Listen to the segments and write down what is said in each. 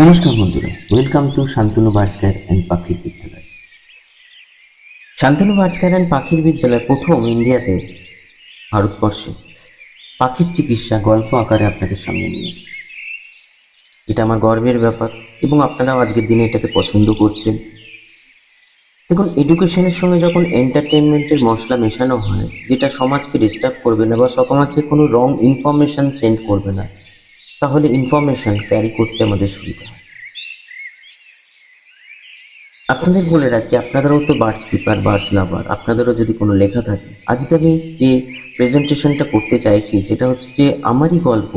নমস্কার বন্ধুরা welcome to Shantanu birds and পাখির বিদ্যালয়। শান্তনু বার্ডস অ্যান্ড পাখির বিদ্যালয় প্রথম ইন্ডিয়াতে, ভারতবর্ষে। পাখির চিকিৎসা গল্প আকারে আপনাদের সামনে নিয়ে এসেছে। এটা আমার গর্বের ব্যাপার এবং আপনারাও আজকের দিনে এটাকে পছন্দ করছেন। দেখুন এডুকেশনের সঙ্গে যখন এন্টারটেনমেন্টের মশলা মেশানো হয়, যেটা সমাজকে ডিস্টার্ব করবে না বা সমাজকে কোনো রং ইনফরমেশন সেন্ড করবে না তাহলে ইনফরমেশন ক্যারি করতে আমাদের সুবিধা হয়। আপনাদের বলে রাখি, আপনাদেরও তো বার্ডস কিপার বার্ডস লাভার আপনাদেরও যদি কোনো লেখা থাকে, আজকে আমি যে প্রেজেন্টেশনটা করতে চাইছি, সেটা হচ্ছে যে আমারই গল্প,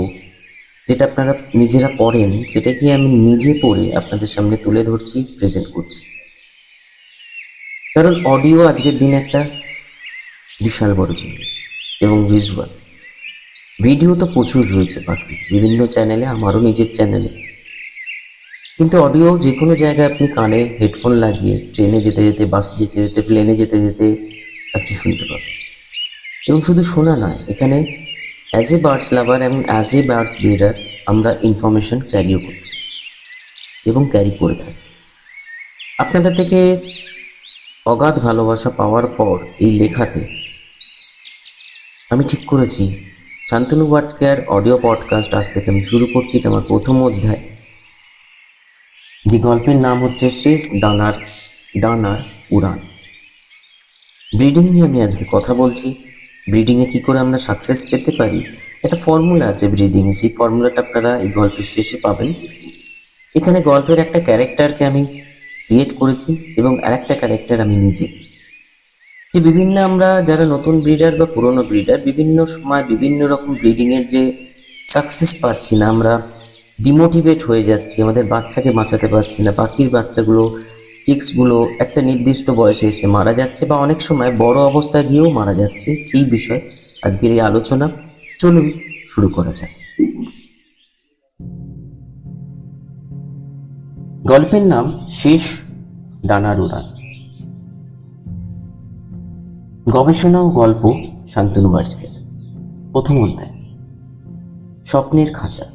যেটা আপনারা নিজেরা পড়েন, সেটাকে আমি নিজে পড়ে আপনাদের সামনে তুলে ধরছি প্রেজেন্ট করছি। কারণ অডিও আজকের দিনে একটা বিশাল বড় জিনিস এবং ভিজুয়াল ভিডিও তো প্রচুর রয়েছে বাকি বিভিন্ন চ্যানেলে আমারও নিজের চ্যানেলে কিন্তু অডিও যে কোনো জায়গায় আপনি কানে হেডফোন লাগিয়ে ট্রেনে যেতে যেতে বাসে যেতে যেতে প্লেনে যেতে যেতে আপনি শুনতে পাবেন। এবং শুধু শোনা নয়, এখানে অ্যাজ এ বার্ডস লাভার এবং অ্যাজ এ বার্ডস ব্রিডার আমরা ইনফরমেশন ক্যারিও করি এবং ক্যারি করে থাকি। আপনাদের থেকে অগাধ ভালোবাসা পাওয়ার পর এই লেখাতে আমি ঠিক করেছি শান্তনু কেয়ার অডিও পডকাস্ট আজ থেকে আমি শুরু করছি আমার প্রথম অধ্যায়। যে গল্পের নাম হচ্ছে শেষ দানার ডানার উড়ান। ব্রিডিং নিয়ে আমি আজকে কথা বলছি। ব্রিডিংয়ে কী করে আমরা সাকসেস পেতে পারি? একটা ফর্মুলা আছে ব্রিডিংয়ে, সেই ফর্মুলাটা আপনারা এই গল্পের শেষে পাবেন। এখানে গল্পের একটা ক্যারেক্টারকে আমি ক্রিয়েট করেছি এবং আরেকটা ক্যারেক্টার আমি নিজে। যে বিভিন্ন আমরা যারা নতুন ব্রিডার বা পুরনো ব্রিডার বিভিন্ন সময় বিভিন্ন রকম ব্রিডিংয়ের যে সাকসেস পাচ্ছি না, আমরা ডিমোটিভেট হয়ে যাচ্ছি, আমাদের বাচ্চাকে বাঁচাতে পারছি না পাখির বাচ্চাগুলো চিক্সগুলো একটা নির্দিষ্ট বয়সে এসে মারা যাচ্ছে বা অনেক সময় বড় অবস্থা গিয়েও মারা যাচ্ছে, সেই বিষয় আজকের এই আলোচনা চলুন শুরু করা যাক। গল্পের নাম শেষ ডানার উড়ান গবেষণা ও গল্প শান্তনু বার্জকের প্রথম অধ্যায়। স্বপ্নের খাঁচা।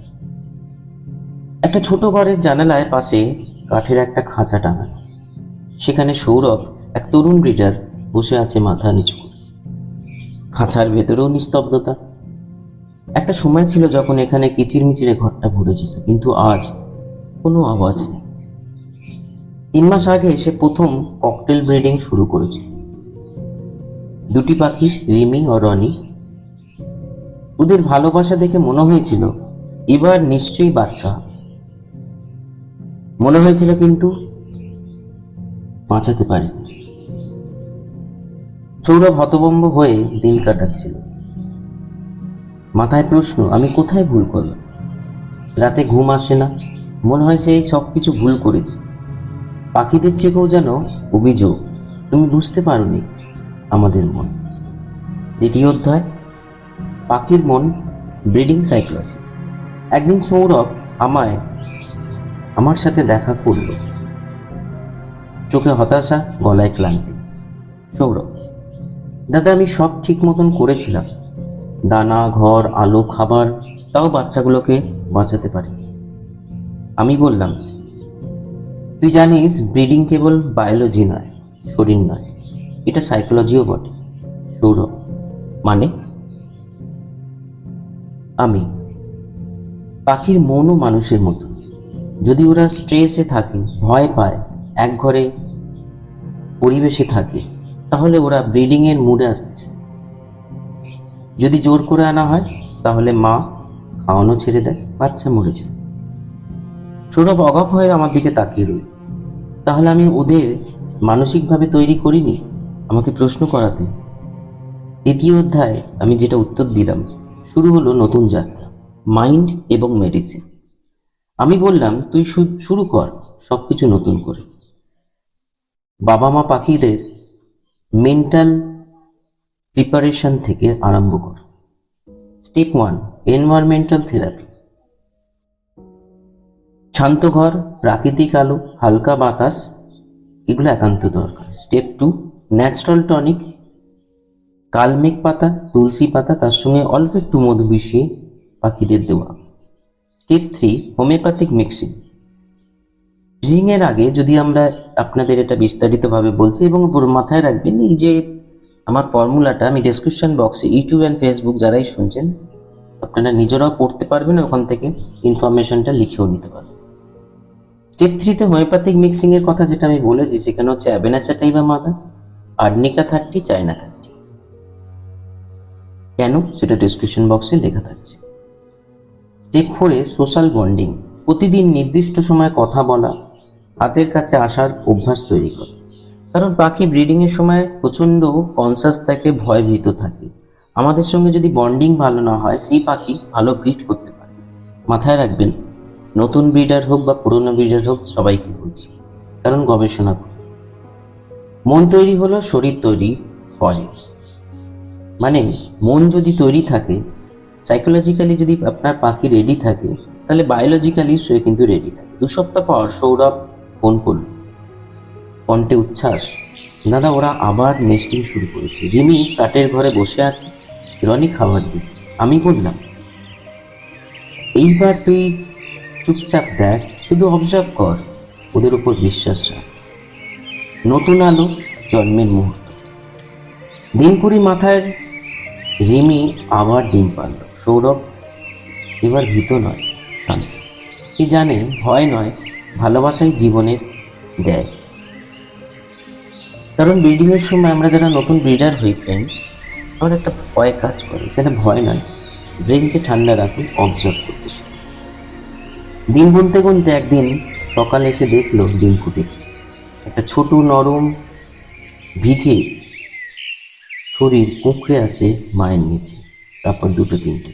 একটা ছোট ঘরের জানালায় পাশে কাঠের একটা খাঁচা টাঙানো সেখানে সৌরভ এক তরুণ ব্রিডার বসে আছে মাথা নিচু খাঁচার ভেতরেও নিস্তব্ধতা। একটা সময় ছিল যখন এখানে কিচিরমিচিরে ঘরটা ভরে যেত, কিন্তু আজ কোনো আওয়াজ নেই। তিন মাস আগে সে প্রথম ককটেল ব্রিডিং শুরু করেছে। দুটি পাখি, রিমি ও রনি। ওদের ভালোবাসা দেখে মনে হয়েছিল, এবার নিশ্চয়ই বাচ্চা। মনে হয়েছিল কিন্তু বাঁচাতে পারেনি সৌরভ হতভম্ব হয়ে দিন কাটাচ্ছিল। মাথায় প্রশ্ন, আমি কোথায় ভুল করলাম? রাতে ঘুম আসে না, মনে হয় সে সব কিছু ভুল করেছে। পাখিদের চেয়েও যেন অভিযোগ, তুমি বুঝতে পারোনি। আমাদের মন। দ্বিতীয় অধ্যায়, পাখির মন, ব্রিডিং সাইকোলজি। একদিন সৌরভ আমায় আমার সাথে দেখা করল। চোখে হতাশা, গলায় ক্লান্তি। সৌরভ, দাদা, আমি সব ঠিক মতন করেছিলাম। দানা, ঘর, আলো, খাবার, তাও বাচ্চাগুলোকে বাঁচাতে পারি আমি বললাম, তুই জানিস, ব্রিডিং কেবল বায়োলজি নয়, শরীর নয়। এটা সাইকোলজিও বটে সৌরভ মানে আমি, পাখির মনও মানুষের মতো। যদি ওরা স্ট্রেসে থাকে, ভয় পায়, এক ঘরে পরিবেশে থাকে, তাহলে ওরা ব্রিডিংয়ের মুডে আসতে চায়। যদি জোর করে আনা হয়, তাহলে মা খাওয়ানো ছেড়ে দেয়, বাচ্চা মরে যায়। সৌরভ অগাপ হয়ে আমার দিকে তাকিয়ে রইল। তাহলে আমি ওদের মানসিকভাবে তৈরি করিনি? আমাকে প্রশ্ন করাতে। দ্বিতীয় অধ্যায় আমি যেটা উত্তর দিলাম, শুরু হলো নতুন যাত্রা, মাইন্ড এবং মেডিসিন। আমি বললাম, তুই শুরু কর সব কিছু নতুন করে। বাবা মা পাখিদের মেন্টাল প্রিপারেশন থেকে আরম্ভ কর। Step one, environmental therapy. শান্ত ঘর, প্রাকৃতিক আলো, হালকা বাতাস, এগুলো একান্ত দরকার। স্টেপ টু ন্যাচারাল টনিক, কালমেঘ পাতা, তুলসী পাতা, তার সঙ্গে অল্প একটু মধু মিশিয়ে পাখিদের দেওয়া। স্টেপ থ্রি হোমিওপ্যাথিক মিক্সিং রিং এর আগে যদি আমরা আপনাদের এটা বিস্তারিতভাবে বলছি এবং মাথায় রাখবেন, এই যে আমার ফর্মুলাটা আমি ডেসক্রিপশন বক্সে ইউটিউব অ্যান্ড ফেসবুক যারাই শুনছেন, আপনারা নিজেরাও পড়তে পারবেন, ওখান থেকে ইনফরমেশনটা লিখেও নিতে পারবেন। স্টেপ থ্রিতে হোমিওপ্যাথিক মিক্সিংয়ের কথা যেটা আমি বলেছি, সেখানে হচ্ছে অ্যাবেনাসেটাইবা মাদা আর্নিকা থার্টি চায়না থার্টি কেন? সেটা ডিসক্রিপশন বক্সে লেখা থাকছে। স্টেপ ফোরে সোশ্যাল বন্ডিং প্রতিদিন নির্দিষ্ট সময় কথা বলা, হাতের কাছে আসার অভ্যাস তৈরি করে। কারণ পাখি ব্রিডিংয়ের সময় প্রচণ্ড কনসাস থাকে, ভয়ভীত থাকে। আমাদের সঙ্গে যদি বন্ডিং ভালো না হয়, সেই পাখি ভালো ব্রিড করতে পারে। মাথায় রাখবেন, নতুন ব্রিডার হোক বা পুরনো ব্রিডার হোক, সবাইকে বলছি। কারণ গবেষণা। মন তৈরি হলো, শরীর তৈরি হয়। মানে মন যদি তৈরি থাকে সাইকোলজিক্যালি যদি আপনার পাখি রেডি থাকে, তাহলে বায়োলজিক্যালি সে কিন্তু রেডি থাকে। দু সপ্তাহ পর সৌরভ ফোন করল। কণ্ঠে উচ্ছ্বাস। দাদা, ওরা আবার নেস্টিং শুরু করেছে। রিমি কাঠের ঘরে বসে আছে, রনি খাবার দিচ্ছে। আমি বললাম, এইবার তুই চুপচাপ দেখ, শুধু অবজার্ভ কর। ওদের উপর বিশ্বাস রাখ। নতুন আলো জন্মের মুহূর্ত দিন কুড়ি মাথায় রিমি আবার ডিম পারল সৌরভ এবার ভীত নয়, শান্ত। কি জানে, ভয় নয়, ভালোবাসাই জীবনের দেয়। কারণ ব্রিডিংয়ের সময় আমরা যারা নতুন ব্রিডার হই ফ্রেন্ডস আমার একটা ভয় কাজ করে। এখানে ভয় নয়? ব্রেনকে ঠান্ডা রাখুন অবজার্ভ করতে। দিন গুনতে গুনতে একদিন সকালে এসে দেখল ডিম ফুটেছে। একটা ছোট নরম ভিজে শরীর কুঁকড়ে আছে মায়ের নিচে, তারপর দুটো তিনটে।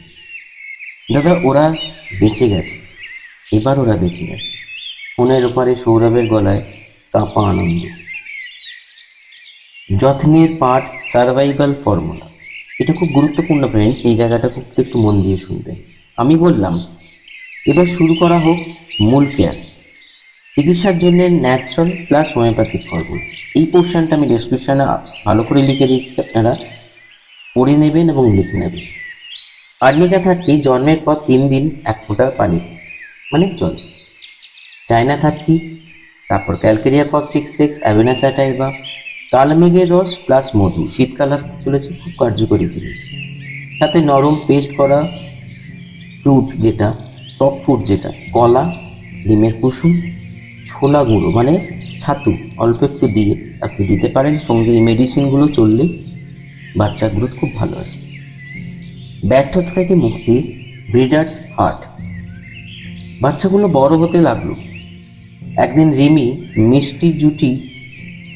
দাদা, ওরা বেঁচে গেছে। এবার ওরা বেঁচে গেছে। ফোনের ওপারে সৌরভের গলায় কাঁপা আনন্দ। যত্নের পাঠ সার্ভাইভাল ফর্মুলা এটা খুব গুরুত্বপূর্ণ ফ্রেন্ডস এই জায়গাটা খুব একটু মন দিয়ে শুনবে আমি বললাম, এবার শুরু করা হোক মূল কেয়ার চিকিৎসার জন্য ন্যাচারাল প্লাস হোমিওপ্যাথিক ফর্মুলা এই পোর্শনটা আমি ডিসক্রিপশানে ভালো করে লিখে দিচ্ছি, আপনারা পড়ে নেবেন এবং লিখে নেবেন। আর্নিকা থার্টি, জন্মের পর তিন দিন এক ফোঁটা পানিতে মানে জল। চায়না থার্টি, তারপর calcarea for six six avena sativa কালমেঘের রস প্লাস মধু, শীতকাল আসতে চলেছে, খুব কার্যকরী জিনিস। সাথে নরম পেস্ট করা ফ্রুট যেটা সফট ফুড যেটা, কলা, ডিমের কুসুম ছোলা গুঁড়ো মানে ছাতু, অল্প একটু দিয়ে আপনি দিতে পারেন। সঙ্গে এই মেডিসিনগুলো চললে বাচ্চা গ্রোথ খুব ভালো আসবে। ব্যর্থতা থেকে মুক্তি ব্রিডার্স হার্ট বাচ্চাগুলো বড় হতে লাগল। একদিন রিমি মিষ্টি জুটি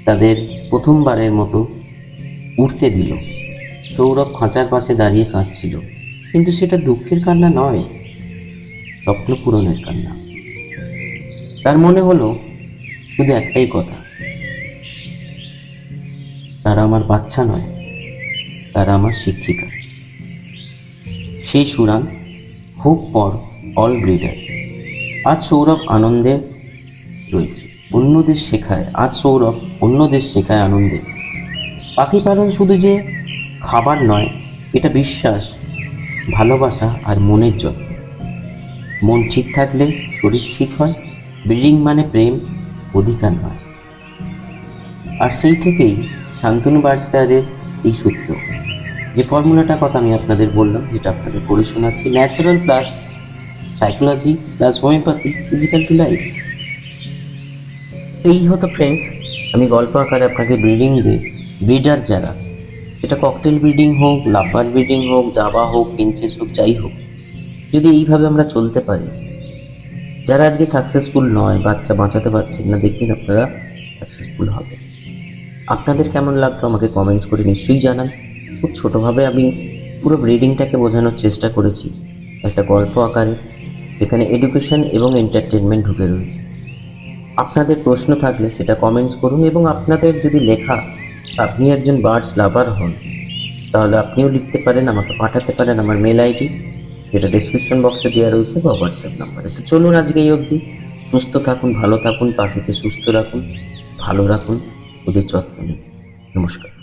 তাদের প্রথমবারের মতো উঠতে দিল। সৌরভ খাঁচার পাশে দাঁড়িয়ে কাঁদছিল। কিন্তু সেটা দুঃখের কান্না নয় স্বপ্ন পূরণের কান্না। তার মনে হলো শুধু একটাই কথা। তারা আমার বাচ্চা নয়, তারা আমার শিক্ষিকা। সেই সুরান হুক ফর অল ব্রিডার আজ সৌরভ আনন্দে রয়েছে। অন্যদের শেখায়, আজ সৌরভ অন্যদের শেখায় আনন্দে। পাখি পালন শুধু যে খাবার নয়, এটা বিশ্বাস, ভালোবাসা আর মনের যত্ন। মন ঠিক থাকলে শরীর ঠিক হয় ব্রিডিং মানে প্রেম, অধিকার নয়। আর সেই থেকেই শান্তনু বার্সকারের এই সূত্র। যে ফর্মুলাটার কথা আমি আপনাদের বললাম, যেটা আপনাদের পড়ে শোনাচ্ছি natural plus psychology plus homeopathy physical to life এই হতো ফ্রেন্ডস আমি গল্প আকারে আপনাকে ব্রিডিং দিই। ব্রিডার যারা, সেটা ককটেল ব্রিডিং হোক লাভার ব্রিডিং হোক জাবা হোক ফিনচেস হোক, যাই হোক। যদি এইভাবে আমরা চলতে পারি যারা আজকে সাকসেসফুল নয়, বাচ্চা বাঁচাতে পারছেন না, দেখবেন আপনারা সাকসেসফুল হবে। আপনাদের কেমন লাগল আমাকে কমেন্টস করে নিশ্চয়ই জানান। খুব ছোটোভাবে আমি পুরো ব্রিডিংটাকে বোঝানোর চেষ্টা করেছি। একটা গল্প আকারে, যেখানে এডুকেশন এবং এন্টারটেনমেন্ট ঢুকে রয়েছে। আপনাদের প্রশ্ন থাকলে সেটা কমেন্টস করুন এবং আপনাদের যদি লেখা, আপনি একজন বার্ডস লাভার হন, তাহলে আপনিও লিখতে পারেন, আমাকে পাঠাতে পারেন আমার মেল আইডি যেটা ডিসক্রিপশন বক্সে দেওয়া রয়েছে বা হোয়াটসঅ্যাপ নাম্বারে তো চলুন আজকে এই অবধি সুস্থ থাকুন, ভালো থাকুন, পাখিকে সুস্থ রাখুন, ভালো রাখুন, ওদের যত্ন নিন। নমস্কার।